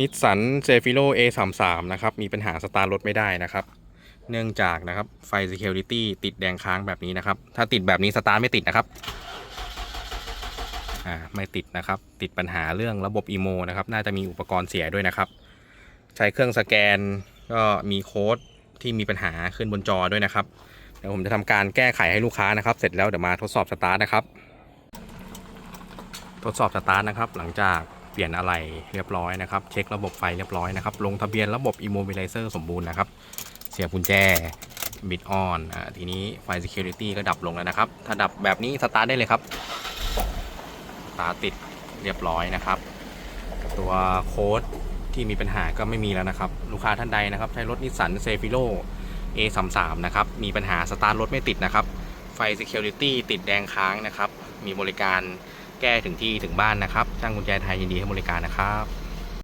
นิสสันเซฟิโล A33 นะครับ มีปัญหาสตาร์ทรถไม่ได้นะครับ เนื่องจากนะครับไฟ Security ติดแดงค้างแบบนี้นะครับ ถ้าติดแบบนี้สตาร์ทไม่ติดนะครับอ่าไม่ติดนะครับ ติดปัญหาเรื่องระบบอีโมนะครับ น่าจะมีอุปกรณ์เสียด้วยนะครับ ใช้เครื่องสแกนก็มีโค้ดที่มีปัญหาขึ้นบนจอด้วยนะครับ เดี๋ยวผมจะทำการแก้ไขให้ลูกค้านะครับ เสร็จแล้วเดี๋ยวมาทดสอบสตาร์ทนะครับ ทดสอบสตาร์ทนะครับ หลังจาก เปลี่ยนอะไหล่เรียบร้อยนะครับเช็คระบบไฟเรียบร้อยนะครับลงทะเบียนระบบ Immobilizer สมบูรณ์นะครับ เสียบกุญแจบิดออนอ่าทีนี้ไฟ Security ก็ดับลงแล้วนะครับ ถ้าดับแบบนี้สตาร์ทได้เลยครับสตาร์ติดเรียบร้อยนะครับ ตัวโค้ดที่มีปัญหาก็ไม่มีแล้วนะครับ ลูกค้าท่านใดนะครับ ใช้รถนิสสันเซฟิโล A33 นะครับ มีปัญหาสตาร์ทรถไม่ติดนะครับ ไฟ Security ติดแดงค้างนะครับ มีบริการ แก้ถึงที่ถึงบ้านนะครับช่างกุญแจไทยยินดีให้บริการนะครับ